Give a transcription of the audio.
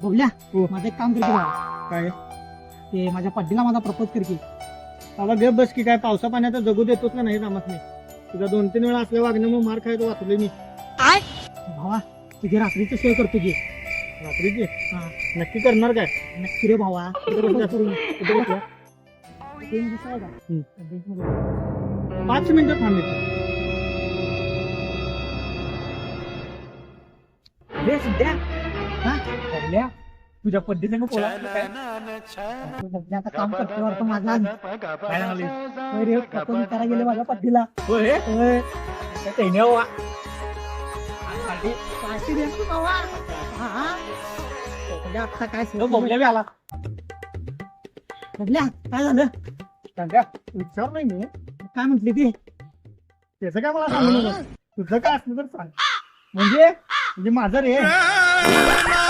बघल्या हो. माझं एक काम करते भावा काय ते माझ्या पड्डीला माझा प्रपोज कर की बाबा गप बस की काय पावसा पाण्याचा जगू देतोच का नाही कामात नाही तुझा दोन तीन वेळा असल्या वागणं मग मार खायचं वाचलोय मी भावा तुझी रात्रीची सोय करतो की रात्रीची हा. नक्की करणार काय नक्की रे भावा कुठे बसल्या? कुठे बसल्या? Bench दिसला का? हम्म. Bench मध्ये. पाच मिनिटं थांबले रे सिद्ध्या हा? तुझ्या पद्धतीने काय? आता काम करतो वाटतं माझा काय करायला गेले माझ्या पद्धतीला. होय? होय. पार्टी. हा, हा. बघल्या आता काय तो बघल्या बी आला. बघल्या काय झालं? सांगा विचार नाही मी. काय म्हटली ती? त्याचं काय मला सांगू नको तुझं काय असलं तर सांग. म्हणजे म्हणजे माझं रे. Burn